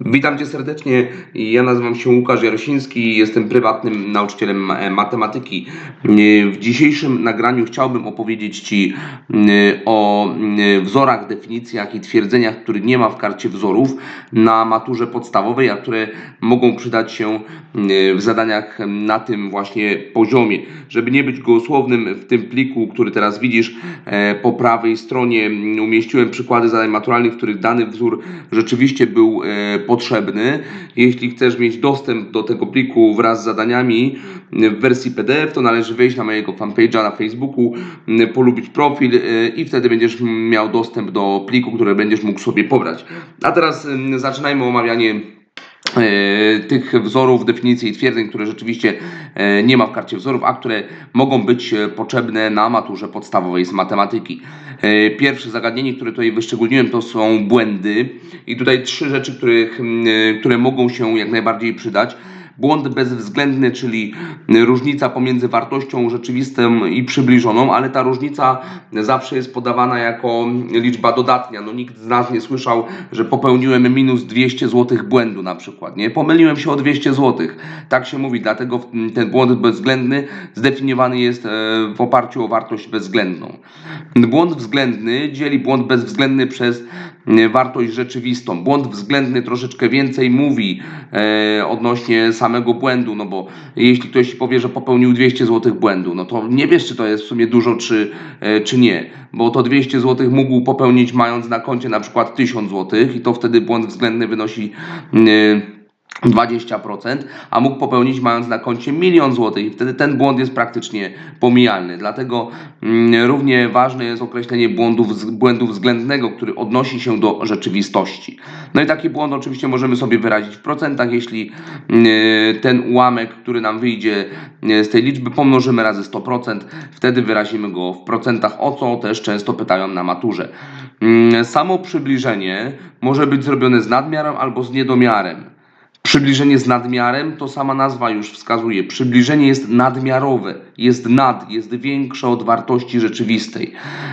Witam Cię serdecznie. Ja nazywam się Łukasz Jarosiński, jestem prywatnym nauczycielem e, matematyki. E, W dzisiejszym nagraniu chciałbym opowiedzieć Ci e, o wzorach, definicjach i twierdzeniach, których nie ma w karcie wzorów na maturze podstawowej, a które mogą przydać się w zadaniach na tym właśnie poziomie. Żeby nie być gołosłownym, w tym pliku, który teraz widzisz po prawej stronie umieściłem przykłady zadań maturalnych, w których dany wzór rzeczywiście był potrzebny. Jeśli chcesz mieć dostęp do tego pliku wraz z zadaniami w wersji PDF, to należy wejść na mojego fanpage'a na Facebooku, m, polubić profil e, i wtedy będziesz miał dostęp do pliku, który będziesz mógł sobie pobrać. A teraz m, zaczynajmy omawianie tych wzorów, definicji i twierdzeń, które rzeczywiście e, nie ma w karcie wzorów, a które mogą być e, potrzebne na maturze podstawowej z matematyki. E, Pierwsze zagadnienie, które tutaj wyszczególniłem, to są błędy. I tutaj trzy rzeczy, których, e, które mogą się jak najbardziej przydać. Błąd bezwzględny, czyli różnica pomiędzy wartością rzeczywistą i przybliżoną, ale ta różnica zawsze jest podawana jako liczba dodatnia. No nikt z nas nie słyszał, że popełniłem minus 200 zł błędu na przykład, nie? Pomyliłem się o 200 zł. Tak się mówi, dlatego ten błąd bezwzględny zdefiniowany jest e, w oparciu o wartość bezwzględną. Błąd względny dzieli błąd bezwzględny przez e, wartość rzeczywistą. Błąd względny troszeczkę więcej mówi e, odnośnie samego błędu, no bo jeśli ktoś powie, że popełnił 200 zł błędu, no to nie wiesz, czy to jest w sumie dużo, czy, e, czy nie, bo to 200 zł mógł popełnić mając na koncie na przykład 1000 zł i to wtedy błąd względny wynosi e, 20%, a mógł popełnić mając na koncie milion złotych i wtedy ten błąd jest praktycznie pomijalny. Dlatego mm, równie ważne jest określenie błędów, błędu względnego, który odnosi się do rzeczywistości. No i taki błąd oczywiście możemy sobie wyrazić w procentach, jeśli mm, ten ułamek, który nam wyjdzie mm, z tej liczby pomnożymy razy 100%, wtedy wyrazimy go w procentach, o co też często pytają na maturze. Mm, Samo przybliżenie może być zrobione z nadmiarem albo z niedomiarem. Przybliżenie z nadmiarem to sama nazwa już wskazuje. Przybliżenie jest nadmiarowe, jest nad, jest większe od wartości rzeczywistej.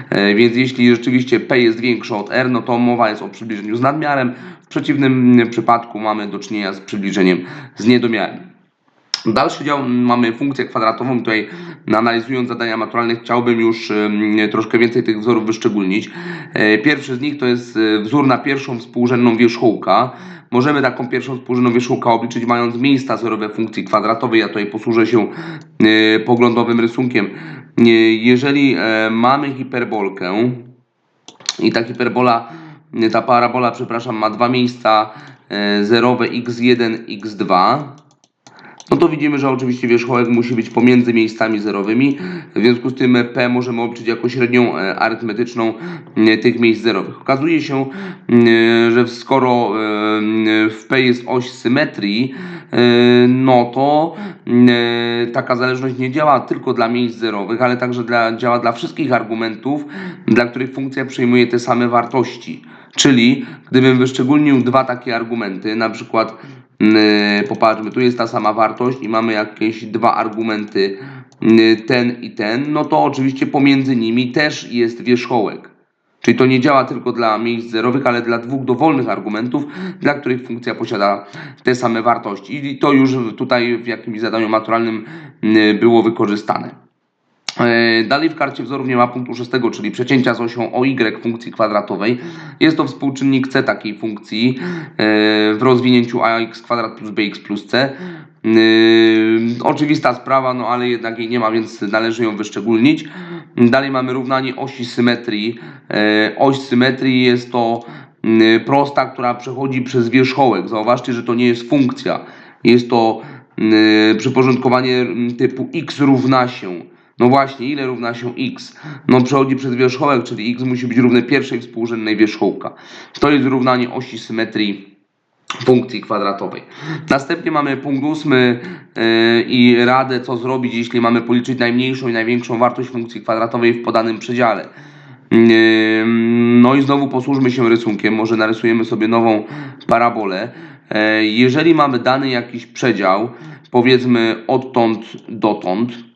E, więc jeśli rzeczywiście P jest większe od R, no to mowa jest o przybliżeniu z nadmiarem. W przeciwnym mm, przypadku mamy do czynienia z przybliżeniem z niedomiarem. Dalszy dział mamy funkcję kwadratową. Tutaj analizując zadania maturalne chciałbym już troszkę więcej tych wzorów wyszczególnić. E, Pierwszy z nich to jest e, wzór na pierwszą współrzędną wierzchołka. Możemy taką pierwszą współrzędną wierzchołkę obliczyć mając miejsca zerowe funkcji kwadratowej. Ja tutaj posłużę się e, poglądowym rysunkiem. Jeżeli mamy hiperbolkę i ta hiperbola, ta parabola, przepraszam, ma dwa miejsca zerowe x1, x2, no to widzimy, że oczywiście wierzchołek musi być pomiędzy miejscami zerowymi. W związku z tym P możemy obliczyć jako średnią e, arytmetyczną e, tych miejsc zerowych. Okazuje się, e, że skoro w P jest oś symetrii, no to e, taka zależność nie działa tylko dla miejsc zerowych, ale także dla, działa dla wszystkich argumentów, dla których funkcja przyjmuje te same wartości. Czyli gdybym wyszczególnił dwa takie argumenty, na przykład popatrzmy, tu jest ta sama wartość i mamy jakieś dwa argumenty, yy, ten i ten, no to oczywiście pomiędzy nimi też jest wierzchołek. Czyli to nie działa tylko dla miejsc zerowych, ale dla dwóch dowolnych argumentów, dla których funkcja posiada te same wartości. I to już tutaj w jakimś zadaniu maturalnym yy, było wykorzystane. E, Dalej w karcie wzorów nie ma punktu szóstego, czyli przecięcia z osią OY funkcji kwadratowej. Jest to współczynnik c takiej funkcji e, w rozwinięciu ax kwadrat plus bx plus c. E, Oczywista sprawa, no ale jednak jej nie ma, więc należy ją wyszczególnić. Dalej mamy równanie osi symetrii. Oś symetrii jest to prosta, która przechodzi przez wierzchołek. Zauważcie, że to nie jest funkcja. Jest to przyporządkowanie typu x równa się. No właśnie, ile równa się x? No przechodzi przez wierzchołek, czyli x musi być równe pierwszej współrzędnej wierzchołka. To jest równanie osi symetrii funkcji kwadratowej. Następnie mamy punkt ósmy yy, i radę, co zrobić, jeśli mamy policzyć najmniejszą i największą wartość funkcji kwadratowej w podanym przedziale. Yy, No i znowu posłużmy się rysunkiem, może narysujemy sobie nową parabolę. Yy, Jeżeli mamy dany jakiś przedział, powiedzmy odtąd dotąd,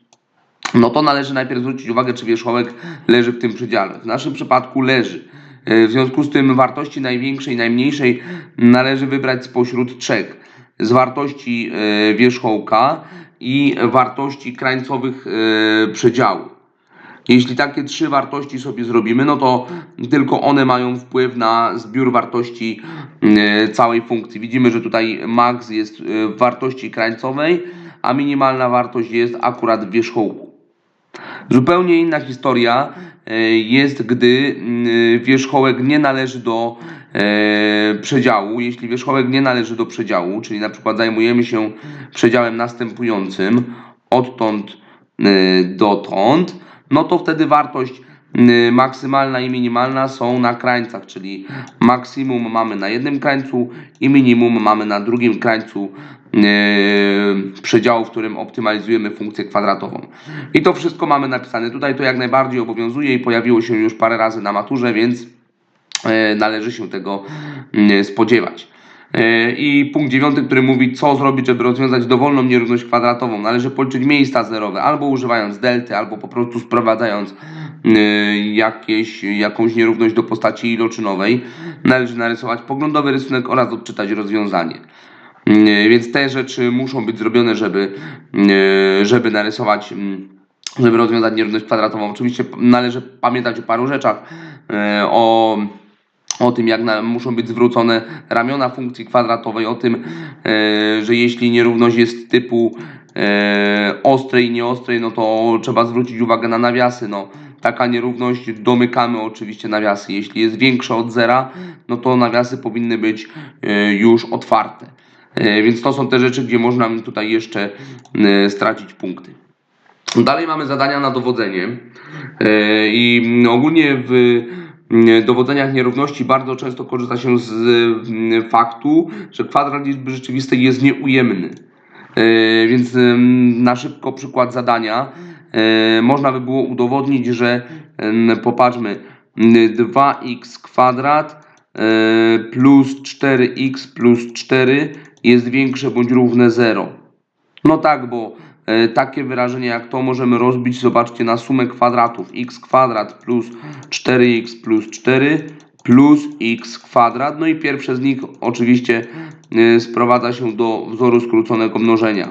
no to należy najpierw zwrócić uwagę, czy wierzchołek leży w tym przedziale. W naszym przypadku leży. E, W związku z tym wartości największej i najmniejszej należy wybrać spośród trzech. Z wartości e, wierzchołka i wartości krańcowych e, przedziału. Jeśli takie trzy wartości sobie zrobimy, no to tylko one mają wpływ na zbiór wartości całej funkcji. Widzimy, że tutaj max jest w wartości krańcowej, a minimalna wartość jest akurat w wierzchołku. Zupełnie inna historia e, jest, gdy mm, wierzchołek nie należy do e, przedziału. Jeśli wierzchołek nie należy do przedziału, czyli na przykład zajmujemy się przedziałem następującym, odtąd e, dotąd, no to wtedy wartość maksymalna i minimalna są na krańcach, czyli maksimum mamy na jednym krańcu i minimum mamy na drugim krańcu przedziału, w którym optymalizujemy funkcję kwadratową. I to wszystko mamy napisane tutaj, to jak najbardziej obowiązuje i pojawiło się już parę razy na maturze, więc e, należy się tego spodziewać. E, I punkt dziewiąty, który mówi, co zrobić, żeby rozwiązać dowolną nierówność kwadratową. Należy policzyć miejsca zerowe, albo używając delty, albo po prostu sprowadzając jakieś, jakąś nierówność do postaci iloczynowej. Należy narysować poglądowy rysunek oraz odczytać rozwiązanie. E, Więc te rzeczy muszą być zrobione, żeby, e, żeby narysować mm, żeby rozwiązać nierówność kwadratową. Oczywiście należy pamiętać o paru rzeczach, e, o, o tym, jak na, muszą być zwrócone ramiona funkcji kwadratowej, o tym, że jeśli nierówność jest typu ostrej i nieostrej, no to trzeba zwrócić uwagę na nawiasy. No, taka nierówność domykamy oczywiście nawiasy. Jeśli jest większa od zera, no to nawiasy powinny być już otwarte. E, Więc to są te rzeczy, gdzie można tutaj jeszcze e, stracić punkty. Dalej mamy zadania na dowodzenie E, i ogólnie w dowodzeniach nierówności bardzo często korzysta się z faktu, że kwadrat liczby rzeczywistej jest nieujemny. Więc na szybko przykład zadania można by było udowodnić, że popatrzmy m, 2x kwadrat plus 4x plus 4 jest większe bądź równe 0. No tak, bo e, takie wyrażenie jak to możemy rozbić, zobaczcie, na sumę kwadratów. x kwadrat plus 4x plus 4 plus x kwadrat. No i pierwsze z nich oczywiście e, sprowadza się do wzoru skróconego mnożenia.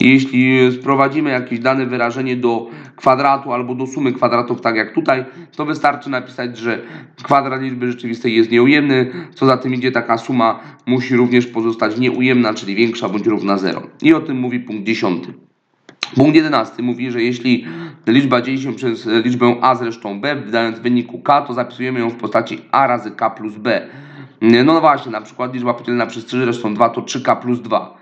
Jeśli sprowadzimy jakieś dane wyrażenie do kwadratu albo do sumy kwadratów, tak jak tutaj, to wystarczy napisać, że kwadrat liczby rzeczywistej jest nieujemny. Co za tym idzie, taka suma musi również pozostać nieujemna, czyli większa bądź równa 0. I o tym mówi punkt 10. Punkt 11 mówi, że jeśli liczba dzieli się przez liczbę a z resztą b, wydając wyniku k, to zapisujemy ją w postaci a razy k plus b. No, no właśnie, na przykład liczba podzielona przez 3 zresztą 2 to 3k plus 2.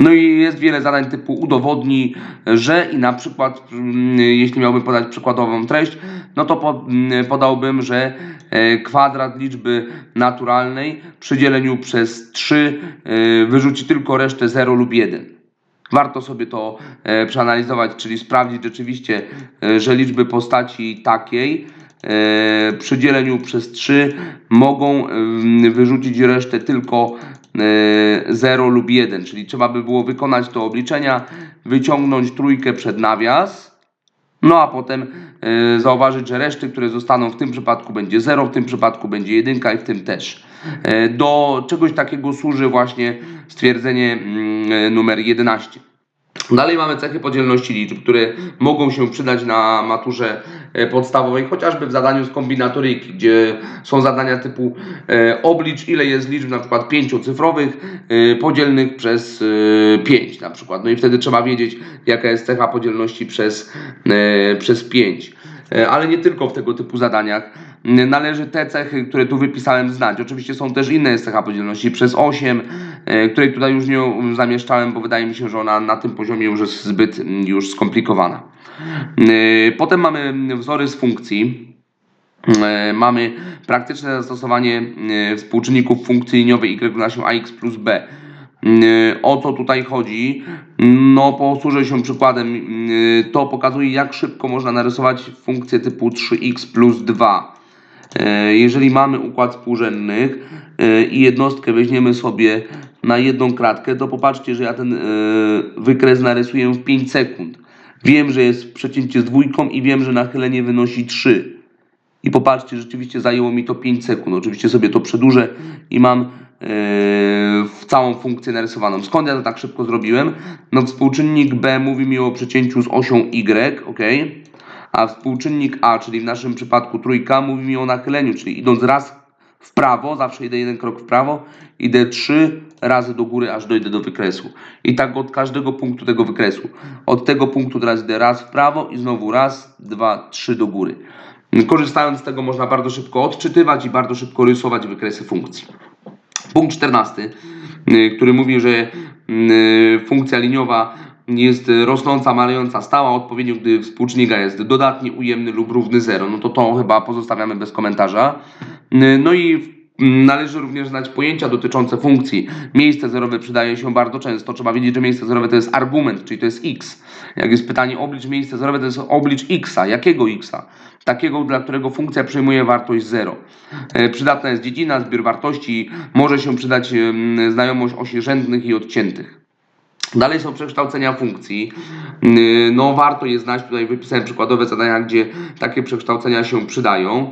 No i jest wiele zadań typu udowodnij, że i na przykład, mm, jeśli miałbym podać przykładową treść, no to mm, podałbym, że e, kwadrat liczby naturalnej przy dzieleniu przez 3 e, wyrzuci tylko resztę 0 lub 1. Warto sobie to e, przeanalizować, czyli sprawdzić rzeczywiście, że liczby postaci takiej przy dzieleniu przez 3 mogą em, wyrzucić resztę tylko 0 lub 1, czyli trzeba by było wykonać te obliczenia, wyciągnąć trójkę przed nawias, no a potem e, zauważyć, że reszty, które zostaną w tym przypadku będzie 0, w tym przypadku będzie 1 i w tym też. E, do czegoś takiego służy właśnie stwierdzenie mm, e, numer 11. Dalej mamy cechy podzielności liczb, które mogą się przydać na maturze e, podstawowej, chociażby w zadaniu z kombinatoryki, gdzie są zadania typu e, oblicz ile jest liczb na przykład pięciocyfrowych e, podzielnych przez e, 5 na przykład. No i wtedy trzeba wiedzieć jaka jest cecha podzielności przez, e, przez 5. E, Ale nie tylko w tego typu zadaniach. Należy te cechy, które tu wypisałem znać. Oczywiście są też inne cecha podzielności przez 8, e, której tutaj już nie zamieszczałem, bo wydaje mi się, że ona na tym poziomie już jest zbyt mm, już skomplikowana. E, Potem mamy wzory z funkcji. E, Mamy praktyczne zastosowanie współczynników funkcji liniowej y równa ax plus b. O co tutaj chodzi? No, posłużę się przykładem. To pokazuje, jak szybko można narysować funkcję typu 3x plus 2. E, Jeżeli mamy układ współrzędnych e, i jednostkę weźmiemy sobie na jedną kratkę, to popatrzcie, że ja ten e, wykres narysuję w 5 sekund. Wiem, że jest przecięcie z dwójką i wiem, że nachylenie wynosi 3. I popatrzcie, rzeczywiście zajęło mi to 5 sekund. Oczywiście sobie to przedłużę i mam yy, całą funkcję narysowaną. Skąd ja to tak szybko zrobiłem? No współczynnik B mówi mi o przecięciu z osią Y, ok? A współczynnik A, czyli w naszym przypadku trójka, mówi mi o nachyleniu, czyli idąc raz w prawo, zawsze idę jeden krok w prawo, idę trzy razy do góry, aż dojdę do wykresu. I tak od każdego punktu tego wykresu. Od tego punktu teraz idę raz w prawo i znowu raz, dwa, trzy do góry. Korzystając z tego można bardzo szybko odczytywać i bardzo szybko rysować wykresy funkcji. Punkt 14, y, który mówi, że y, funkcja liniowa jest rosnąca, malejąca, stała odpowiednio, gdy współczynnik A jest dodatni, ujemny lub równy 0. No to to chyba pozostawiamy bez komentarza. No i należy również znać pojęcia dotyczące funkcji. Miejsce zerowe przydaje się bardzo często. Trzeba wiedzieć, że miejsce zerowe to jest argument, czyli to jest x. Jak jest pytanie oblicz miejsce zerowe, to jest oblicz x. Jakiego x? Takiego, dla którego funkcja przyjmuje wartość 0. E, Przydatna jest dziedzina, zbiór wartości. Może się przydać znajomość osi rzędnych i odciętych. Dalej są przekształcenia funkcji. Yy, No warto je znać, tutaj wypisałem przykładowe zadania, gdzie takie przekształcenia się przydają.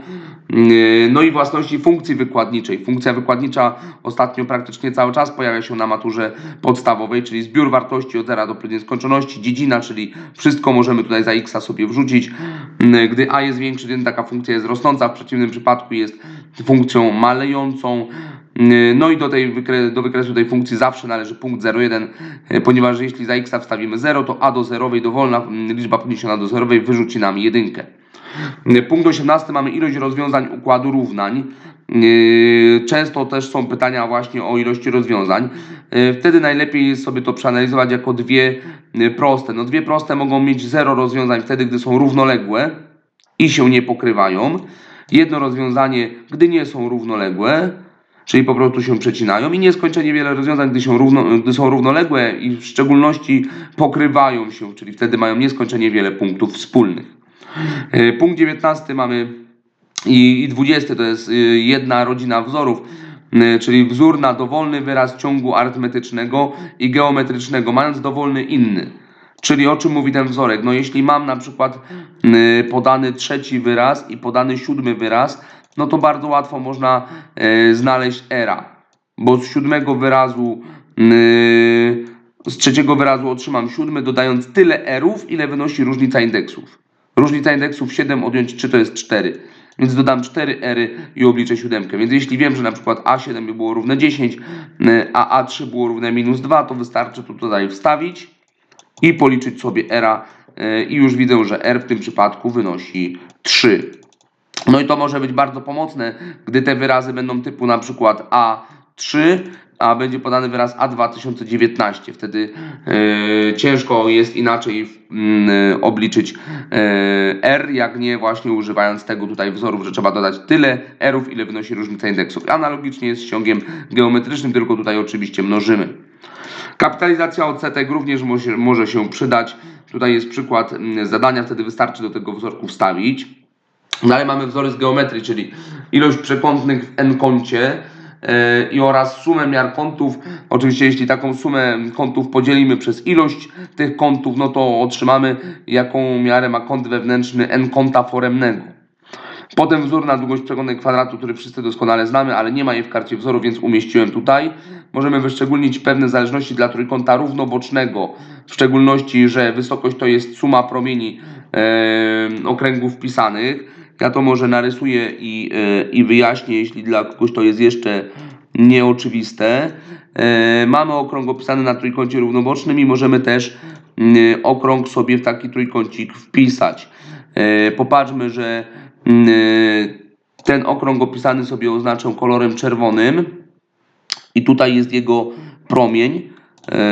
Yy, No i własności funkcji wykładniczej. Funkcja wykładnicza ostatnio praktycznie cały czas pojawia się na maturze podstawowej, czyli zbiór wartości od zera do pewnej skończoności, dziedzina, czyli wszystko możemy tutaj za x sobie wrzucić. Yy, Gdy a jest większy, then taka funkcja jest rosnąca, w przeciwnym przypadku jest funkcją malejącą. Yy, No i do, tej wykre, do wykresu tej funkcji zawsze należy punkt 0,1, yy, ponieważ jeśli za x wstawimy 0, to a do zerowej dowolna mm, liczba podniesiona do zerowej wyrzuci nam jedynkę. Yy, Punkt 18 mamy ilość rozwiązań układu równań. Często też są pytania właśnie o ilości rozwiązań. Wtedy najlepiej sobie to przeanalizować jako dwie proste. No dwie proste mogą mieć 0 rozwiązań wtedy, gdy są równoległe i się nie pokrywają. Jedno rozwiązanie, gdy nie są równoległe, czyli po prostu się przecinają i nieskończenie wiele rozwiązań, gdy, się równo, gdy są równoległe i w szczególności pokrywają się, czyli wtedy mają nieskończenie wiele punktów wspólnych. E, Punkt 19 mamy i, i 20 to jest y, jedna rodzina wzorów, y, czyli wzór na dowolny wyraz ciągu arytmetycznego i geometrycznego, mając dowolny inny. Czyli o czym mówi ten wzorek? No jeśli mam na przykład podany trzeci wyraz i podany siódmy wyraz, no to bardzo łatwo można y, znaleźć era, bo z siódmego wyrazu y, z trzeciego wyrazu otrzymam siódmy, dodając tyle erów, ile wynosi różnica indeksów. Różnica indeksów 7 odjąć 3 to jest 4. Więc dodam 4 ery i obliczę siódemkę. Więc jeśli wiem, że na przykład A7 by było równe 10, y, a A3 było równe minus 2, to wystarczy to tutaj wstawić i policzyć sobie era y, i już widzę, że R w tym przypadku wynosi 3. No i to może być bardzo pomocne, gdy te wyrazy będą typu na przykład A3, a będzie podany wyraz A2019. Wtedy e, ciężko jest inaczej mm, obliczyć e, R, jak nie właśnie używając tego tutaj wzorów, że trzeba dodać tyle Rów, ile wynosi różnica indeksów. Analogicznie jest z ciągiem geometrycznym, tylko tutaj oczywiście mnożymy. Kapitalizacja odsetek również może, może się przydać. Tutaj jest przykład mm, zadania, wtedy wystarczy do tego wzorku wstawić. Dalej mamy wzory z geometrii, czyli ilość przekątnych w n-kącie e, i oraz sumę miar kątów. Oczywiście jeśli taką sumę kątów podzielimy przez ilość tych kątów, no to otrzymamy jaką miarę ma kąt wewnętrzny n kąta foremnego. Potem wzór na długość przekątnej kwadratu, który wszyscy doskonale znamy, ale nie ma jej w karcie wzoru, więc umieściłem tutaj. Możemy wyszczególnić pewne zależności dla trójkąta równobocznego, w szczególności, że wysokość to jest suma promieni okręgów wpisanych. Ja to może narysuję i, e, i wyjaśnię, jeśli dla kogoś to jest jeszcze nieoczywiste. E, mamy okrąg opisany na trójkącie równobocznym i możemy też okrąg sobie w taki trójkącik wpisać. E, popatrzmy, że ten okrąg opisany sobie oznaczę kolorem czerwonym i tutaj jest jego promień,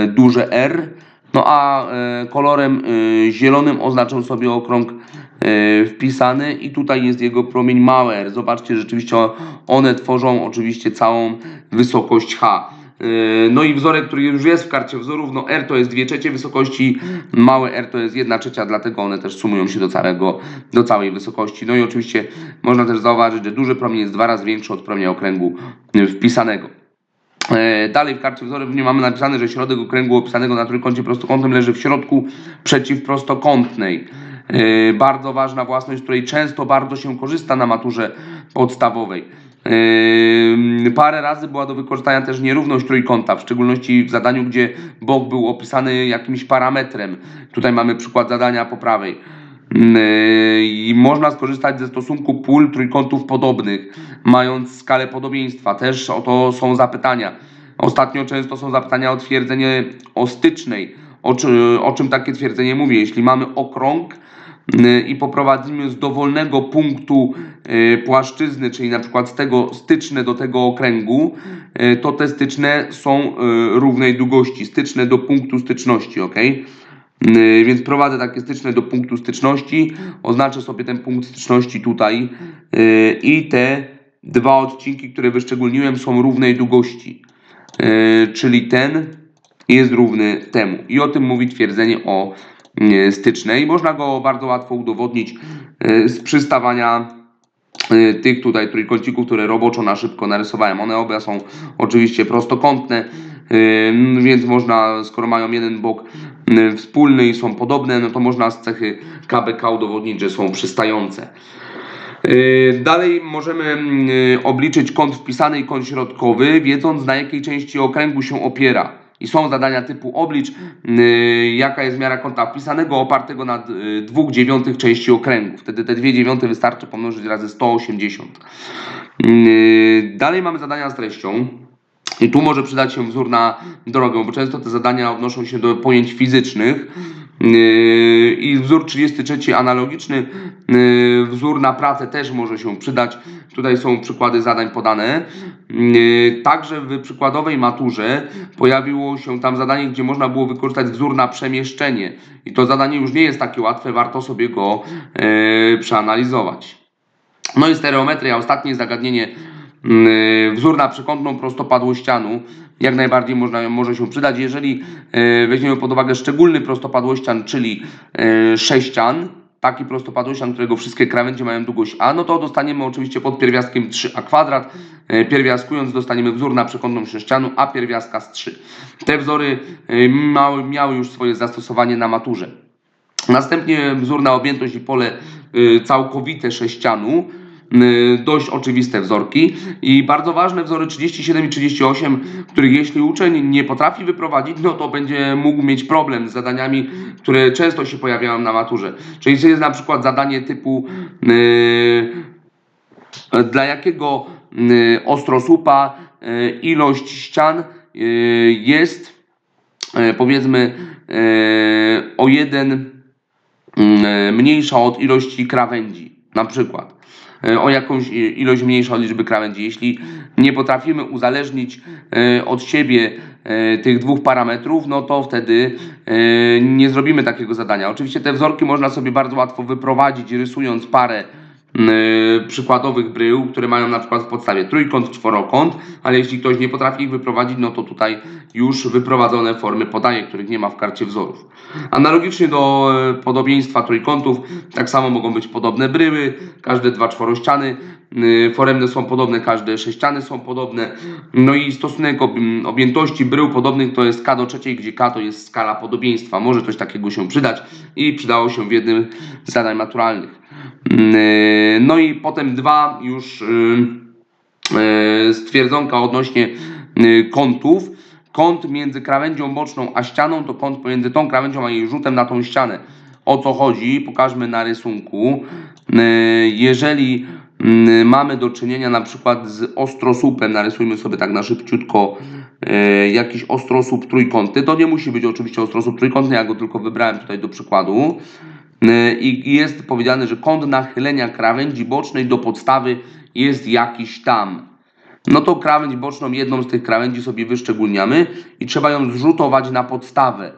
duże R. No a e, kolorem e, zielonym oznaczę sobie okrąg e, wpisany i tutaj jest jego promień małe R. Zobaczcie, rzeczywiście one tworzą oczywiście całą wysokość H. No i wzorek, który już jest w karcie wzorów, no R to jest 2 trzecie wysokości, małe R to jest 1 trzecia, dlatego one też sumują się do całego, do całej wysokości. No i oczywiście można też zauważyć, że duży promień jest dwa razy większy od promienia okręgu wpisanego. E, Dalej w karcie wzorów nie mamy napisane, że środek okręgu opisanego na trójkącie prostokątnym leży w środku przeciwprostokątnej. Yy, bardzo ważna własność, z której często bardzo się korzysta na maturze podstawowej. Yy, Parę razy była do wykorzystania też nierówność trójkąta, w szczególności w zadaniu, gdzie bok był opisany jakimś parametrem. Tutaj mamy przykład zadania po prawej. Yy, I można skorzystać ze stosunku pól trójkątów podobnych, mając skalę podobieństwa. Też o to są zapytania. Ostatnio często są zapytania o twierdzenie o stycznej. O, o czym takie twierdzenie mówi? Jeśli mamy okrąg, y, i poprowadzimy z dowolnego punktu y, płaszczyzny, czyli na przykład z tego styczne do tego okręgu, y, to te styczne są y, równej długości, styczne do punktu styczności, ok? Więc prowadzę takie styczne do punktu styczności, oznaczę sobie ten punkt styczności tutaj y, i te dwa odcinki, które wyszczególniłem są równej długości, Y, czyli ten jest równy temu. I o tym mówi twierdzenie o stycznej. Można go bardzo łatwo udowodnić z przystawania tych tutaj trójkącików, które roboczo na szybko narysowałem. One obie są oczywiście prostokątne, e, więc można, skoro mają jeden bok e, wspólny i są podobne, no to można z cechy KBK udowodnić, że są przystające. Dalej możemy mm, obliczyć kąt wpisany i kąt środkowy, wiedząc na jakiej części okręgu się opiera. I są zadania typu oblicz, yy, jaka jest miara kąta wpisanego opartego na yy, dwóch dziewiątych części okręgu. Wtedy te dwie dziewiąte wystarczy pomnożyć razy 180. Yy, Dalej mamy zadania z treścią. I tu może przydać się wzór na drogę, bo często te zadania odnoszą się do pojęć fizycznych. Yy, I wzór 33 analogiczny, yy, wzór na pracę też może się przydać. Tutaj są przykłady zadań podane. Yy, Także w przykładowej maturze pojawiło się tam zadanie, gdzie można było wykorzystać wzór na przemieszczenie. I to zadanie już nie jest takie łatwe, warto sobie go przeanalizować. No i stereometria, ostatnie zagadnienie. Yy, Wzór na przekątną prostopadłościanu jak najbardziej można, może się przydać. Jeżeli yy, weźmiemy pod uwagę szczególny prostopadłościan, czyli yy, sześcian, taki prostopadłościan, którego wszystkie krawędzie mają długość a, no to dostaniemy oczywiście pod pierwiastkiem 3a kwadrat. Pierwiastkując dostaniemy wzór na przekątną sześcianu, a pierwiastka z 3. Te wzory miały, już swoje zastosowanie na maturze. Następnie wzór na objętość i pole y, całkowite sześcianu. Y, Dość oczywiste wzorki i bardzo ważne wzory 37 i 38, których jeśli uczeń nie potrafi wyprowadzić, no to będzie mógł mieć problem z zadaniami, które często się pojawiają na maturze. Czyli jest na przykład zadanie typu y, dla jakiego y, ostrosłupa y, ilość ścian y, jest y, powiedzmy y, o jeden mm, mniejsza od ilości krawędzi, na przykład. E, O jakąś i- ilość mniejszą od liczby krawędzi. Jeśli nie potrafimy uzależnić e, od siebie e, tych dwóch parametrów, no to wtedy e, nie zrobimy takiego zadania. Oczywiście te wzorki można sobie bardzo łatwo wyprowadzić, rysując parę e, przykładowych brył, które mają na przykład w podstawie trójkąt, czworokąt, ale jeśli ktoś nie potrafi ich wyprowadzić, no to tutaj już wyprowadzone formy podaje, których nie ma w karcie wzorów. Analogicznie do e, podobieństwa trójkątów, tak samo mogą być podobne bryły, każde dwa czworościany, y, foremne są podobne, każde sześciany są podobne. No i stosunek ob- objętości brył podobnych to jest k do trzeciej, gdzie k to jest skala podobieństwa. Może coś takiego się przydać i przydało się w jednym z zadań naturalnych. Y, No i potem dwa już y, e, stwierdzonka odnośnie y, kątów. Kąt między krawędzią boczną a ścianą to kąt pomiędzy tą krawędzią a jej rzutem na tą ścianę. O co chodzi? Pokażmy na rysunku. Y, Jeżeli y, mamy do czynienia na przykład z ostrosłupem, narysujmy sobie tak na szybciutko y, jakiś ostrosłup trójkątny, to nie musi być oczywiście ostrosłup trójkątny, ja go tylko wybrałem tutaj do przykładu. Y, I jest powiedziane, że kąt nachylenia krawędzi bocznej do podstawy jest jakiś tam. No to krawędź boczną, jedną z tych krawędzi sobie wyszczególniamy i trzeba ją zrzutować na podstawę,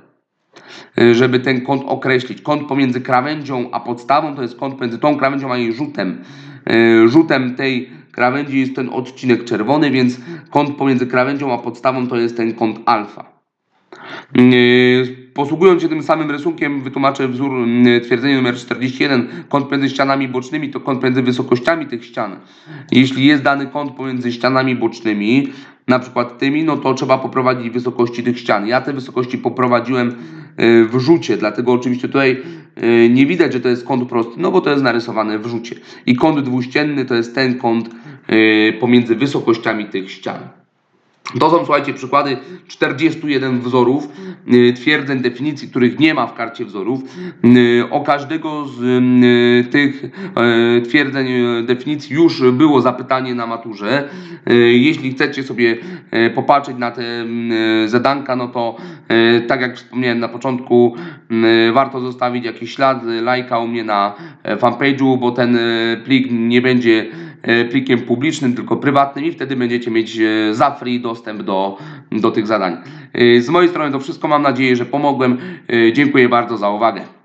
y, żeby ten kąt określić. Kąt pomiędzy krawędzią a podstawą to jest kąt pomiędzy tą krawędzią a jej rzutem. Y, Rzutem tej krawędzi jest ten odcinek czerwony, więc kąt pomiędzy krawędzią a podstawą to jest ten kąt alfa. Posługując się tym samym rysunkiem, wytłumaczę wzór yy, twierdzenie numer 41. Kąt między ścianami bocznymi to kąt między wysokościami tych ścian. Jeśli jest dany kąt pomiędzy ścianami bocznymi, na przykład tymi, no to trzeba poprowadzić wysokości tych ścian. Ja te wysokości poprowadziłem e, w rzucie, dlatego oczywiście tutaj e, nie widać, że to jest kąt prosty, no bo to jest narysowane w rzucie. I kąt dwuścienny to jest ten kąt e, pomiędzy wysokościami tych ścian. To są, słuchajcie, przykłady 41 wzorów, y, twierdzeń, definicji, których nie ma w karcie wzorów. Y, O każdego z y, tych twierdzeń, definicji już było zapytanie na maturze. Jeśli chcecie sobie popatrzeć na te y, zadanka, no to tak jak wspomniałem na początku, y, warto zostawić jakiś ślad, lajka u mnie na fanpage'u, bo ten plik nie będzie plikiem publicznym, tylko prywatnym i wtedy będziecie mieć e, za free dostęp do, do tych zadań. E, Z mojej strony to wszystko. Mam nadzieję, że pomogłem. E, Dziękuję bardzo za uwagę.